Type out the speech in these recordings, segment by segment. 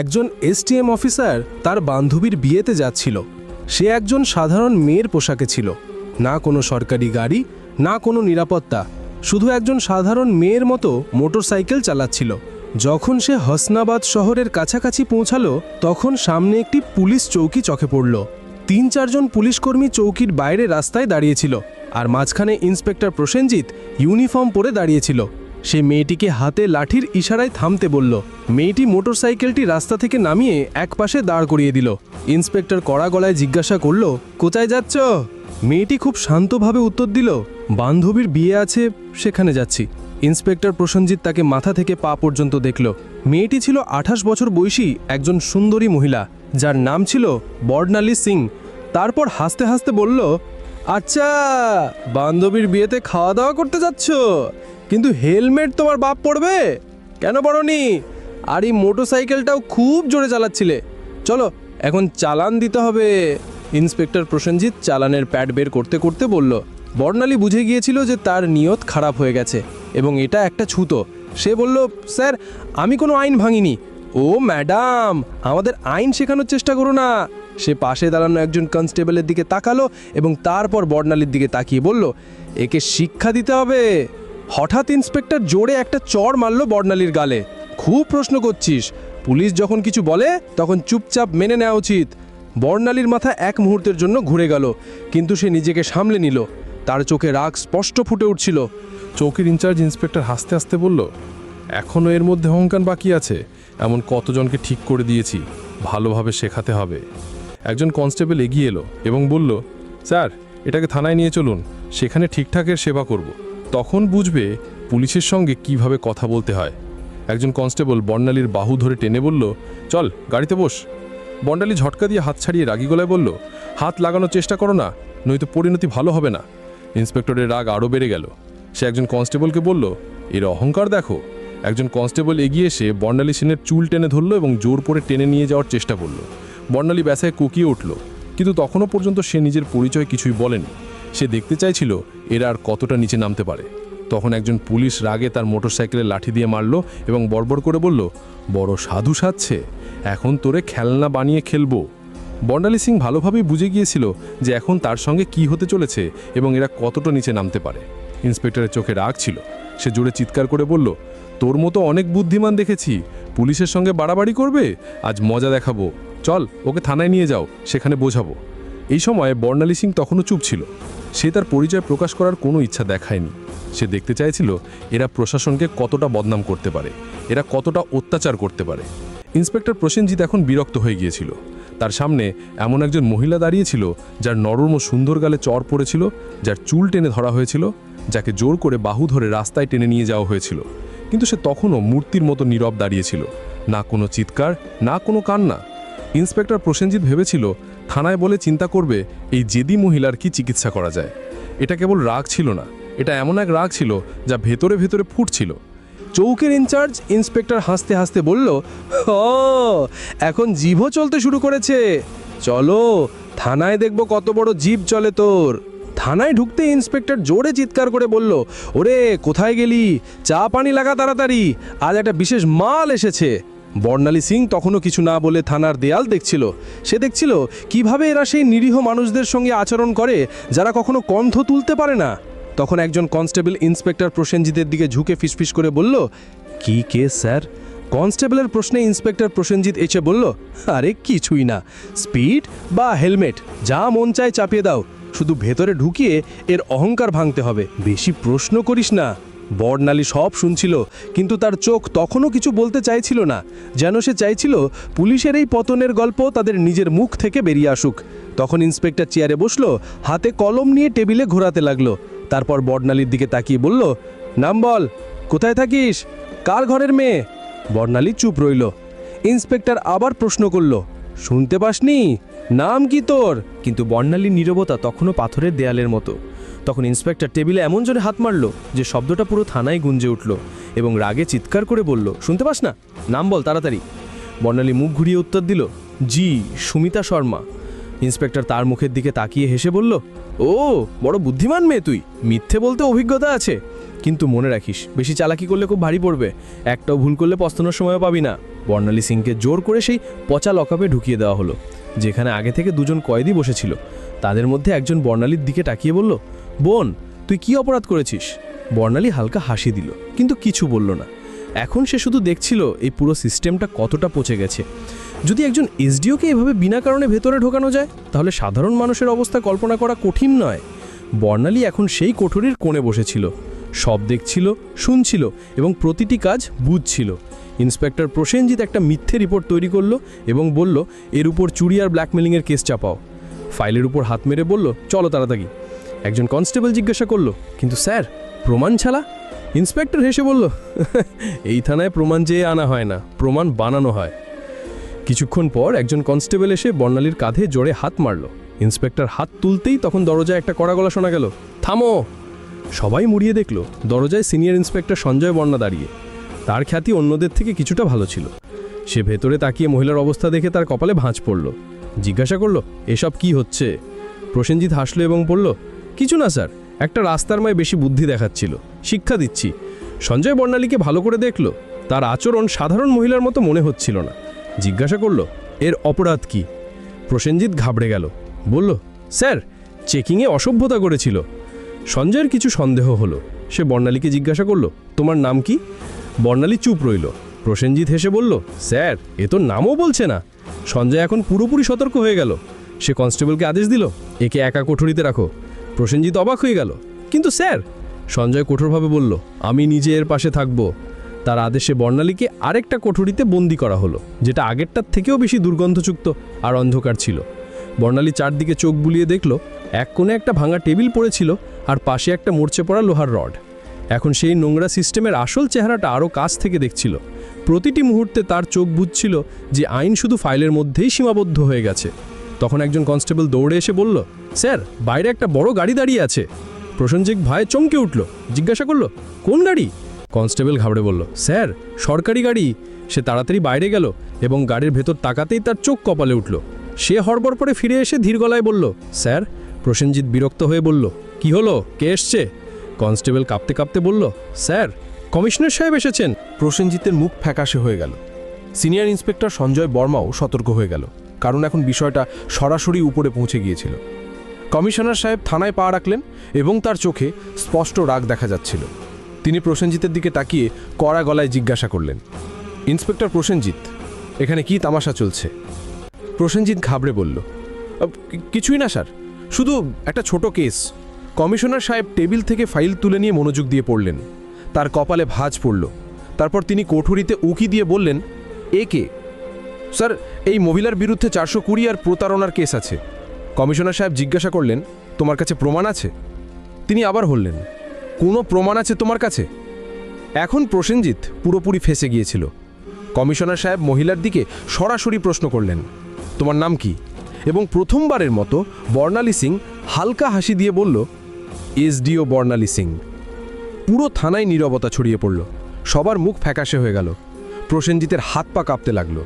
একজন STM officer তার বান্ধবীর বিয়েতে যাচ্ছিল। সে একজন সাধারণ মেয়ের পোশাকে ছিল। না কোনো সরকারি গাড়ি, না কোনো নিরাপত্তা, শুধু একজন সাধারণ মেয়ের মতো মোটরসাইকেল চালাচ্ছিল। যখন সে হসনাবাদ শহরের কাছাকাছি পৌঁছালো, তখন সামনে একটি পুলিশ চৌকি চোখে পড়ল। তিন চারজন পুলিশকর্মী চৌকির বাইরে রাস্তায় দাঁড়িয়েছিল, আর মাঝখানে ইন্সপেক্টর প্রসেনজিৎ ইউনিফর্ম পরে দাঁড়িয়েছিল। সে মেয়েটিকে হাতে লাঠির ইশারায় থামতে বলল। মেয়েটি মোটরসাইকেলটি রাস্তা থেকে নামিয়ে একপাশে দাঁড় করিয়ে দিল। ইন্সপেক্টর কড়া গলায় জিজ্ঞাসা করল, কোথায় যাচ্ছ? মেয়েটি খুব শান্তভাবে উত্তর দিল, বান্ধবীর বিয়ে আছে, সেখানে যাচ্ছি। ইন্সপেক্টর প্রসেনজিৎ তাকে মাথা থেকে পা পর্যন্ত দেখল। মেয়েটি ছিল আঠাশ বছর বয়সী একজন সুন্দরী মহিলা, যার নাম ছিল বর্ণালী সিং। তারপর হাসতে হাসতে বলল আচ্ছা বান্ধবীর বিয়েতে খাওয়া দাওয়া করতে যাচ্ছ? কিন্তু হেলমেট তোমার বাপ পড়বে কেন পড়নি আর এই মোটরসাইকেলটাও খুব জোরে চালাচ্ছিলে। চলো, এখন চালান দিতে হবে। ইন্সপেক্টর প্রসেনজিৎ চালানের প্যাড বের করতে করতে বলল, বর্ণালী বুঝে গিয়েছিল যে তার নিয়ত খারাপ হয়ে গেছে এবং এটা একটা ছুতো। সে বলল, স্যার, আমি কোনো আইন ভাঙিনি। ও, ম্যাডাম, আমাদের আইন শেখানোর চেষ্টা করো না। সে পাশে দাঁড়ানো একজন কনস্টেবলের দিকে তাকালো এবং তারপর বর্ণালীর দিকে তাকিয়ে বলল, একে শিক্ষা দিতে হবে। হঠাৎ ইন্সপেক্টর জোরে একটা চড় মারল বর্ণালীর গালে। খুব প্রশ্ন করছিস। পুলিশ যখন কিছু বলে, তখন চুপচাপ মেনে নেওয়া উচিত। বর্ণালীর মাথা এক মুহূর্তের জন্য ঘুরে গেল, কিন্তু সে নিজেকে সামলে নিল। তার চোখে রাগ স্পষ্ট ফুটে উঠছিল। চৌকির ইনচার্জ ইন্সপেক্টর হাসতে হাসতে বলল এখনও এর মধ্যে অহংকার বাকি আছে। এমন কতজনকে ঠিক করে দিয়েছি, ভালোভাবে শেখাতে হবে। একজন কনস্টেবল এগিয়ে এলো এবং বলল, স্যার, এটাকে থানায় নিয়ে চলুন। সেখানে ঠিকঠাকের সেবা করব। তখন বুঝবে পুলিশের সঙ্গে কীভাবে কথা বলতে হয়। একজন কনস্টেবল বর্ণালীর বাহু ধরে টেনে বলল, চল, গাড়িতে বস। বন্ডালি ঝটকা দিয়ে হাত ছাড়িয়ে রাগী গলায় বলল, হাত লাগানোর চেষ্টা করো না, নয়তো পরিণতি ভালো হবে না। ইন্সপেক্টরের রাগ আরও বেড়ে গেল। সে একজন কনস্টেবলকে বলল, এর অহংকার দেখো। একজন কনস্টেবল এগিয়ে এসে বর্ণালী সেনের চুল টেনে ধরলো এবং জোর করে টেনে নিয়ে যাওয়ার চেষ্টা করল। বর্ণালী ব্যাসায় কুকিয়ে উঠল, কিন্তু তখনও পর্যন্ত সে নিজের পরিচয় কিছুই বলেনি। সে দেখতে চাইছিল এরা আর কতটা নিচে নামতে পারে। তখন একজন পুলিশ রাগে তার মোটরসাইকেলে লাঠি দিয়ে মারল এবং বড়বড় করে বলল, বড় সাধু সাজছে এখন তোরে খেলনা বানিয়ে খেলব। বন্ডালী সিং ভালোভাবেই বুঝে গিয়েছিল যে এখন তার সঙ্গে কি হতে চলেছে এবং এরা কতটা নিচে নামতে পারে। ইন্সপেক্টরের চোখে রাগ ছিল। সে জোরে চিৎকার করে বলল, তোর মতো অনেক বুদ্ধিমান দেখেছি, পুলিশের সঙ্গে বাড়াবাড়ি করবে? আজ মজা দেখাবো। চল, ওকে থানায় নিয়ে যাও, সেখানে বোঝাবো। এই সময় বর্ণালী সিং তখনও চুপ ছিল। সে তার পরিচয় প্রকাশ করার কোনো ইচ্ছা দেখায়নি। সে দেখতে চাইছিল এরা প্রশাসনকে কতটা বদনাম করতে পারে, এরা কতটা অত্যাচার করতে পারে। ইন্সপেক্টর প্রসেনজিৎ এখন বিরক্ত হয়ে গিয়েছিল। তার সামনে এমন একজন মহিলা দাঁড়িয়েছিল যার নরম সুন্দর গালে চর পড়েছিল, যার চুল টেনে ধরা হয়েছিল, যাকে জোর করে বাহু ধরে রাস্তায় টেনে নিয়ে যাওয়া হয়েছিল। কিন্তু সে তখনও মূর্তির মতো নীরব দাঁড়িয়েছিল না কোনো চিৎকার, না কোনো কান্না। ইন্সপেক্টর প্রসেনজিৎ ভেবেছিল থানায় বলে চিন্তা করবে, এই জেদি মহিলার কি চিকিৎসা করা যায়? এটা কেবল রাগ ছিল না, এটা এমন এক রাগ ছিল যা ভেতরে ভেতরে ফুটছিল। চৌকের ইনচার্জ ইন্সপেক্টর হাসতে হাসতে বলল, ও, এখন জিভও চলতে শুরু করেছে। চলো, থানায় দেখব কত বড় জিভ চলে তোর। থানায় ঢুকতে ইন্সপেক্টর জোরে চিৎকার করে বলল, ওরে, কোথায় গেলি? চা পানি লাগা তাড়াতাড়ি। আজ একটা বিশেষ মাল এসেছে। বর্ণালী সিং তখনও কিছু না বলে থানার দেয়াল দেখছিল। সে দেখছিল কীভাবে এরা সেই নিরীহ মানুষদের সঙ্গে আচরণ করে, যারা কখনো কণ্ঠ তুলতে পারে না। তখন একজন কনস্টেবল ইন্সপেক্টর প্রসেনজিতের দিকে ঝুঁকে ফিসফিস করে বলল, কি কেস, স্যার? কনস্টেবলের প্রশ্নে ইন্সপেক্টর প্রসেনজিৎ এসে বলল, আরে কিছুই না। স্পিড বা হেলমেট, যা মন চায় চাপিয়ে দাও। শুধু ভেতরে ঢুকিয়ে এর অহংকার ভাঙতে হবে। বেশি প্রশ্ন করিস না। বর্ণালী সব শুনছিল, কিন্তু তার চোখ তখনও কিছু বলতে চাইছিল না, যেন সে চাইছিল পুলিশের এই পতনের গল্প তাদের নিজের মুখ থেকে বেরিয়ে আসুক। তখন ইন্সপেক্টর চেয়ারে বসল, হাতে কলম নিয়ে টেবিলে ঘোরাতে লাগল। তারপর বর্ণালীর দিকে তাকিয়ে বলল, নাম বল, কোথায় থাকিস? কার ঘরের মেয়ে? বর্ণালী চুপ রইল। ইন্সপেক্টর আবার প্রশ্ন করল, শুনতে পাসনি? নাম কি তোর? কিন্তু বর্ণালীর নীরবতা তখনও পাথরের দেয়ালের মতো। তখন ইন্সপেক্টর টেবিলে এমন জোরে হাত মারল যে শব্দটা পুরো থানায় গুঞ্জে উঠল এবং রাগে চিৎকার করে বলল, শুনতে পাস না? নাম বল তাড়াতাড়ি। বর্ণালী মুখ ঘুরিয়ে উত্তর দিল, জি, সুমিতা শর্মা। ইন্সপেক্টর তার মুখের দিকে তাকিয়ে হেসে বলল, ও, বড় বুদ্ধিমান মেয়ে তুই। মিথ্যে বলতে অভিজ্ঞতা আছে। কিন্তু মনে রাখিস, বেশি চালাকি করলে খুব ভারী পড়বে। একটাও ভুল করলে পস্তানোর সময়ও পাবি না। বর্ণালী সিংকে জোর করে সেই পচা লকআপে ঢুকিয়ে দেওয়া হলো, যেখানে আগে থেকে দুজন কয়েদি বসেছিল। তাদের মধ্যে একজন বর্ণালীর দিকে তাকিয়ে বলল বোন, তুই কি অপরাধ করেছিস? বর্ণালী হালকা হাসি দিল, কিন্তু কিছু বলল না। এখন সে শুধু দেখছিল এই পুরো সিস্টেমটা কতটা পচে গেছে। যদি একজন এসডিওকে এভাবে বিনা কারণে ভেতরে ঢোকানো যায়, তাহলে সাধারণ মানুষের অবস্থা কল্পনা করা কঠিন নয়। বর্ণালী এখন সেই কোঠরির কোণে বসেছিল। সব দেখছিল, শুনছিল এবং প্রতিটি কাজ বুঝছিল। ইন্সপেক্টর প্রসেনজিৎ একটা মিথ্যে রিপোর্ট তৈরি করল এবং বলল, এর উপর চুরি আর ব্ল্যাকমেলিংয়ের কেস চাপাও। ফাইলের উপর হাত মেরে বলল, চলো তাড়াতাড়ি। একজন কনস্টেবল জিজ্ঞাসা করল, কিন্তু স্যার, প্রমাণ ছাড়া? ইন্সপেক্টর হেসে বলল, এই থানায় প্রমাণ চেয়ে আনা হয় না, প্রমাণ বানানো হয়। কিছুক্ষণ পর একজন কনস্টেবল এসে বর্ণালীর কাঁধে জোরে হাত মারল। ইন্সপেক্টর হাত তুলতেই তখন দরজায় একটা কড়া গলা শোনা গেল, থামো! সবাই মুড়িয়ে দেখল, দরজায় সিনিয়র ইন্সপেক্টর সঞ্জয় বর্ণা দাঁড়িয়ে। তার খ্যাতি অন্যদের থেকে কিছুটা ভালো ছিল। সে ভেতরে তাকিয়ে মহিলার অবস্থা দেখে তার কপালে ভাঁজ পড়ল। জিজ্ঞাসা করল, এসব কি হচ্ছে? প্রসেনজিৎ হাসলো এবং বলল কিছু না, স্যার। একটা রাস্তার মায় বেশি বুদ্ধি দেখাচ্ছিল। শিক্ষা দিচ্ছি। সঞ্জয় বর্ণালীকে ভালো করে দেখল। তার আচরণ সাধারণ মহিলার মতো মনে হচ্ছিল না। জিজ্ঞাসা করল, এর অপরাধ কি? প্রসেনজিৎ ঘাবড়ে গেল। বলল, স্যার, চেকিংয়ে অসভ্যতা করেছিল। সঞ্জয়ের কিছু সন্দেহ হলো। সে বর্ণালীকে জিজ্ঞাসা করল, তোমার নাম কি? বর্ণালী চুপ রইল। প্রসেনজিৎ হেসে বলল, স্যার, এ তো নামও বলছে না। সঞ্জয় এখন পুরোপুরি সতর্ক হয়ে গেল। সে কনস্টেবলকে আদেশ দিল, একে একা কোঠরিতে রাখো। প্রসেনজিৎ অবাক হয়ে গেল। কিন্তু স্যার, সঞ্জয় কঠোরভাবে বলল, আমি নিজে এর পাশে থাকব। তার আদেশে বর্ণালীকে আরেকটা কোঠরিতে বন্দি করা হলো, যেটা আগেরটার থেকেও বেশি দুর্গন্ধযুক্ত আর অন্ধকার ছিল। বর্ণালী চারদিকে চোখ বুলিয়ে দেখল, এক কোণে একটা ভাঙা টেবিল পড়েছিল আর পাশে একটা মরচে পড়া লোহার রড। এখন সেই নোংরা সিস্টেমের আসল চেহারাটা আরও কাছ থেকে দেখছিল। প্রতিটি মুহূর্তে তার চোখ বুঝছিল যে আইন শুধু ফাইলের মধ্যেই সীমাবদ্ধ হয়ে গেছে। তখন একজন কনস্টেবল দৌড়ে এসে বলল স্যার, বাইরে একটা বড় গাড়ি দাঁড়িয়ে আছে। প্রসেনজিৎ ভয়ে চমকে উঠল, জিজ্ঞাসা করল, কোন গাড়ি? কনস্টেবল ঘাবড়ে বলল, স্যার, সরকারি গাড়ি। সে তাড়াতাড়ি বাইরে গেল এবং গাড়ির ভেতর তাকাতেই তার চোখ কপালে উঠল। সে হড়বড় পরে ফিরে এসে ধীর গলায় বলল, স্যার, প্রসেনজিৎ বিরক্ত হয়ে বলল, কি হলো? কে এসছে? কনস্টেবল কাঁপতে কাঁপতে বলল, স্যার, কমিশনার সাহেব এসেছেন। প্রসেনজিতের মুখ ফ্যাকাশে হয়ে গেল। সিনিয়র ইন্সপেক্টর সঞ্জয় বর্মাও সতর্ক হয়ে গেল, কারণ এখন বিষয়টা সরাসরি উপরে পৌঁছে গিয়েছিল। কমিশনার সাহেব থানায় পা রাখলেন এবং তার চোখে স্পষ্ট রাগ দেখা যাচ্ছিল। তিনি প্রসেনজিতের দিকে তাকিয়ে কড়া গলায় জিজ্ঞাসা করলেন, ইন্সপেক্টর প্রসেনজিৎ, এখানে কি তামাশা চলছে? প্রসেনজিৎ ঘাবড়ে বলল কিছুই না স্যার, শুধু একটা ছোট কেস। কমিশনার সাহেব টেবিল থেকে ফাইল তুলে নিয়ে মনোযোগ দিয়ে পড়লেন। তার কপালে ভাঁজ পড়ল। তারপর তিনি কোঠুরিতে উকি দিয়ে বললেন, এ কে? স্যার, এই মহিলার বিরুদ্ধে চারশো কুড়ি আর প্রতারণার কেস আছে। কমিশনার সাহেব জিজ্ঞাসা করলেন, তোমার কাছে প্রমাণ আছে? তিনি আবার বললেন, কোনো প্রমাণ আছে তোমার কাছে? এখন প্রসেনজিৎ পুরোপুরি ফেসে গিয়েছিল। কমিশনার সাহেব মহিলার দিকে সরাসরি প্রশ্ন করলেন, তোমার নাম কি? এবং প্রথমবারের মতো বর্ণালী সিং হালকা হাসি দিয়ে বলল এসডিও বর্ণালী সিং। পুরো থানায় নীরবতা ছড়িয়ে পড়ল। সবার মুখ ফ্যাকাশে হয়ে গেল। প্রসেনজিতের হাত পা কাঁপতে লাগল।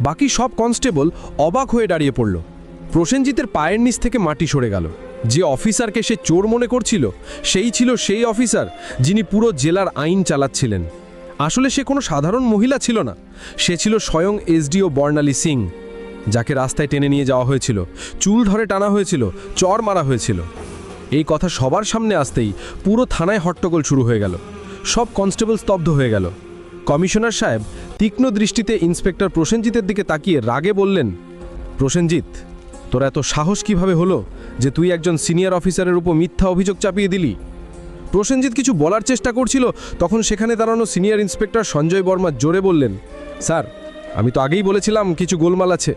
বাকি সব কনস্টেবল অবাক হয়ে দাঁড়িয়ে পড়ল। প্রসেনজিতের পায়ের নিচ থেকে মাটি সরে গেল। যে অফিসারকে সে চোর মনে করছিল, সেই ছিল সেই অফিসার যিনি পুরো জেলার আইন চালাচ্ছিলেন। আসলে সে কোনো সাধারণ মহিলা ছিল না। সে ছিল স্বয়ং এসডিও বর্ণালী সিং, যাকে রাস্তায় টেনে নিয়ে যাওয়া হয়েছিল, চুল ধরে টানা হয়েছিল, চর মারা হয়েছিল। এই কথা সবার সামনে আসতেই পুরো থানায় হট্টগোল শুরু হয়ে গেল। সব কনস্টেবল স্তব্ধ হয়ে গেল। কমিশনার সাহেব তীক্ষ্ণ দৃষ্টিতে ইন্সপেক্টর প্রসেনজিতের দিকে তাকিয়ে রাগে বললেন, প্রসেনজিৎ তোর এত সাহস কীভাবে হলো যে তুই একজন সিনিয়র অফিসারের উপর মিথ্যা অভিযোগ চাপিয়ে দিলি? প্রসেনজিৎ কিছু বলার চেষ্টা করছিল, তখন সেখানে দাঁড়ানো সিনিয়র ইন্সপেক্টর সঞ্জয় বর্মা জোরে বললেন, স্যার, আমি তো আগেই বলেছিলাম কিছু গোলমাল আছে।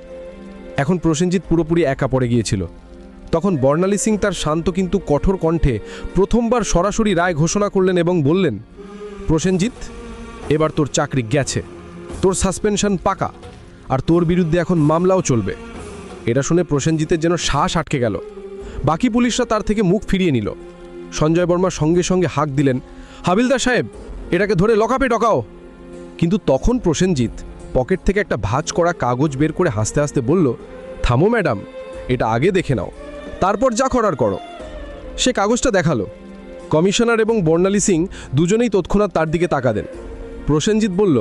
এখন প্রসেনজিৎ পুরোপুরি একা পড়ে গিয়েছিল। তখন বর্ণালী সিং তার শান্ত কিন্তু কঠোর কণ্ঠে প্রথমবার সরাসরি রায় ঘোষণা করলেন এবং বললেন, প্রসেনজিৎ, এবার তোর চাকরি গেছে। তোর সাসপেনশন পাকা। আর তোর বিরুদ্ধে এখন মামলাও চলবে। এটা শুনে প্রসেনজিতের যেন শ্বাস আটকে গেল। বাকি পুলিশরা তার থেকে মুখ ফিরিয়ে নিল। সঞ্জয় বর্মা সঙ্গে সঙ্গে হাঁক দিলেন, হাবিলদার সাহেব, এটাকে ধরে লকাপে ডকাও কিন্তু তখন প্রসেনজিৎ পকেট থেকে একটা ভাঁজ করা কাগজ বের করে হাসতে হাসতে বলল, থামো ম্যাডাম, এটা আগে দেখে নাও, তারপর যা করার করো। সে কাগজটা দেখাল। কমিশনার এবং বর্ণালী সিং দুজনেই তৎক্ষণাৎ তার দিকে তাকাদেন প্রসেনজিৎ বলল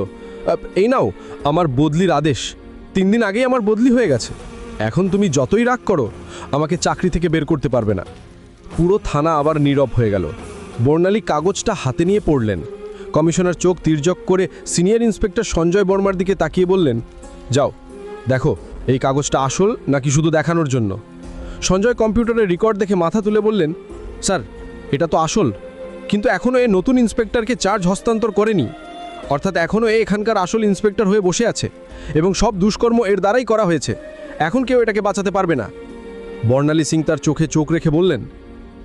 এই নাও, আমার বদলির আদেশ। তিন দিন আগেই আমার বদলি হয়ে গেছে। এখন তুমি যতই রাগ করো, আমাকে চাকরি থেকে বের করতে পারবে না। পুরো থানা আবার নীরব হয়ে গেল। বর্ণালী কাগজটা হাতে নিয়ে পড়লেন। কমিশনার চোখ তির্যক করে সিনিয়র ইন্সপেক্টর সঞ্জয় বর্মার দিকে তাকিয়ে বললেন, যাও, দেখো, এই কাগজটা আসল নাকি শুধু দেখানোর জন্য? সঞ্জয় কম্পিউটারের রেকর্ড দেখে মাথা তুলে বললেন, স্যার, এটা তো আসল, কিন্তু এখনও এ নতুন ইন্সপেক্টরকে চার্জ হস্তান্তর করেনি। অর্থাৎ এখনও এ এখানকার আসল ইন্সপেক্টর হয়ে বসে আছে, এবং সব দুষ্কর্ম এর দ্বারাই করা হয়েছে। এখন কেউ এটাকে বাঁচাতে পারবে না। বর্ণালী সিং তার চোখে চোখ রেখে বললেন,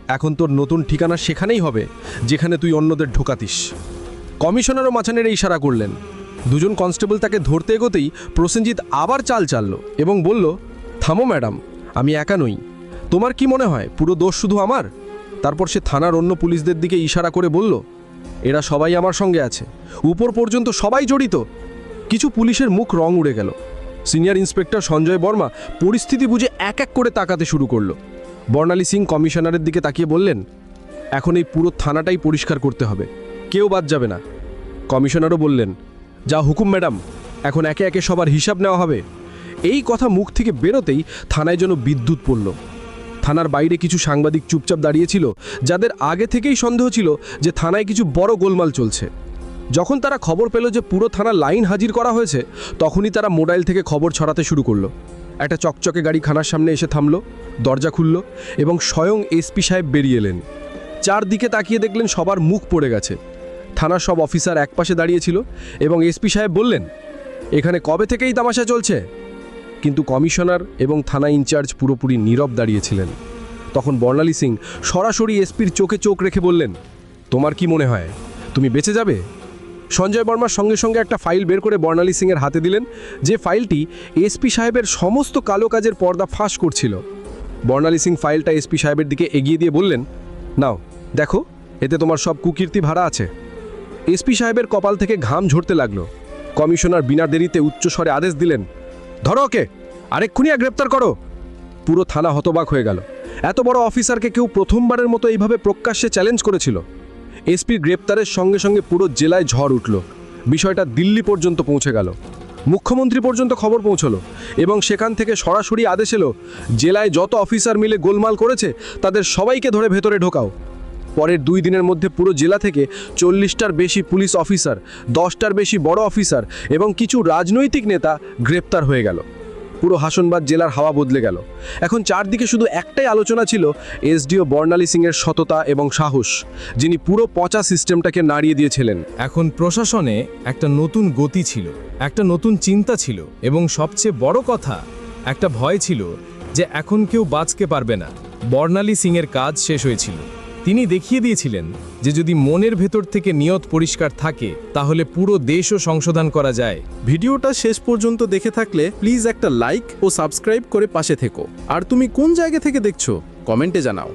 এখন তোর নতুন ঠিকানা সেখানেই হবে, যেখানে তুই অন্যদের ঢোকাতিস। কমিশনারও মাছানের ইশারা করলেন। দুজন কনস্টেবল তাকে ধরতে এগোতেই প্রসেনজিৎ আবার চাল চালল এবং বলল, থামো ম্যাডাম, আমি একা নই। তোমার কি মনে হয়, পুরো দোষ শুধু আমার? তারপর সে থানার অন্য পুলিশদের দিকে ইশারা করে বলল, এরা সবাই আমার সঙ্গে আছে। উপর পর্যন্ত সবাই জড়িত। কিছু পুলিশের মুখ রং উড়ে গেল। সিনিয়র ইন্সপেক্টর সঞ্জয় বর্মা পরিস্থিতি বুঝে এক এক করে তাকাতে শুরু করল। বর্ণালী সিং কমিশনারের দিকে তাকিয়ে বললেন, এখন এই পুরো থানাটাই পরিষ্কার করতে হবে। কেউ বাদ যাবে না। কমিশনারও বললেন, যা হুকুম, ম্যাডাম, এখন একে একে সবার হিসাব নেওয়া হবে। এই কথা মুখ থেকে বেরোতেই থানায় যেন বিদ্যুৎ পড়ল। থানার বাইরে কিছু সাংবাদিক চুপচাপ দাঁড়িয়েছিল যাদের আগে থেকেই সন্দেহ ছিল যে থানায় কিছু বড় গোলমাল চলছে। যখন তারা খবর পেল যে পুরো থানা লাইন হাজির করা হয়েছে, তখনই তারা মোবাইল থেকে খবর ছড়াতে শুরু করল। একটা চকচকে গাড়ি খানার সামনে এসে থামলো, দরজা খুলল এবং স্বয়ং এসপি সাহেব বেরিয়ে এলেন। চারদিকে তাকিয়ে দেখলেন সবার মুখ পড়ে গেছে। থানার সব অফিসার একপাশে দাঁড়িয়েছিল এবং এসপি সাহেব বললেন, এখানে কবে থেকেই তামাশা চলছে? কিন্তু কমিশনার এবং থানা ইনচার্জ পুরোপুরি নীরব দাঁড়িয়েছিলেন তখন বর্ণালী সিং সরাসরি এসপির চোখে চোখ রেখে বললেন, তোমার কি মনে হয়, তুমি বেঁচে যাবে? সঞ্জয় বর্মার সঙ্গে সঙ্গে একটা ফাইল বের করে বর্ণালী সিংয়ের হাতে দিলেন, যে ফাইলটি এসপি সাহেবের সমস্ত কালো কাজের পর্দা ফাঁস করছিল। বর্ণালী সিং ফাইলটা এসপি সাহেবের দিকে এগিয়ে দিয়ে বললেন, নাও, দেখো, এতে তোমার সব কুকীর্তি ভাড়া আছে। এসপি সাহেবের কপাল থেকে ঘাম ঝরতে লাগল। কমিশনার বিনা দেরিতে উচ্চস্বরে আদেশ দিলেন, ধরো ওকে আরেকক্ষুনি আর গ্রেপ্তার করো। পুরো থানা হতবাক হয়ে গেল। এত বড় অফিসারকে কেউ প্রথমবারের মতো এইভাবে প্রকাশ্যে চ্যালেঞ্জ করেছিল। এসপির গ্রেপ্তারের সঙ্গে সঙ্গে পুরো জেলায় ঝড় উঠল। বিষয়টা দিল্লি পর্যন্ত পৌঁছে গেল। মুখ্যমন্ত্রী পর্যন্ত খবর পৌঁছলো এবং সেখান থেকে সরাসরি আদেশ এলো, জেলায় যত অফিসার মিলে গোলমাল করেছে, তাদের সবাইকে ধরে ভেতরে ঢোকাও। পরের দুই দিনের মধ্যে পুরো জেলা থেকে চল্লিশটার বেশি পুলিশ অফিসার, দশটার বেশি বড় অফিসার এবং কিছু রাজনৈতিক নেতা গ্রেপ্তার হয়ে গেল। পুরো হাসনবাদ জেলার হাওয়া বদলে গেল। এখন চারদিকে শুধু একটাই আলোচনা ছিল এসডিও বর্ণালী সিংয়ের সততা এবং সাহস, যিনি পুরো পচা সিস্টেমটাকে নাড়িয়ে দিয়েছিলেন। এখন প্রশাসনে একটা নতুন গতি ছিল, একটা নতুন চিন্তা ছিল এবং সবচেয়ে বড় কথা, একটা ভয় ছিল যে এখন কেউ বাঁচতে পারবে না। বর্ণালী সিংয়ের কাজ শেষ হয়েছিল। তিনি দেখিয়ে দিয়েছিলেন যে যদি মনের ভেতর থেকে নিয়ত পরিষ্কার থাকে, তাহলে পুরো দেশও সংশোধন করা যায়। ভিডিওটা শেষ পর্যন্ত দেখে থাকলে প্লিজ একটা লাইক ও সাবস্ক্রাইব করে পাশে থেকো। আর তুমি কোন জায়গা থেকে দেখছ, কমেন্টে জানাও।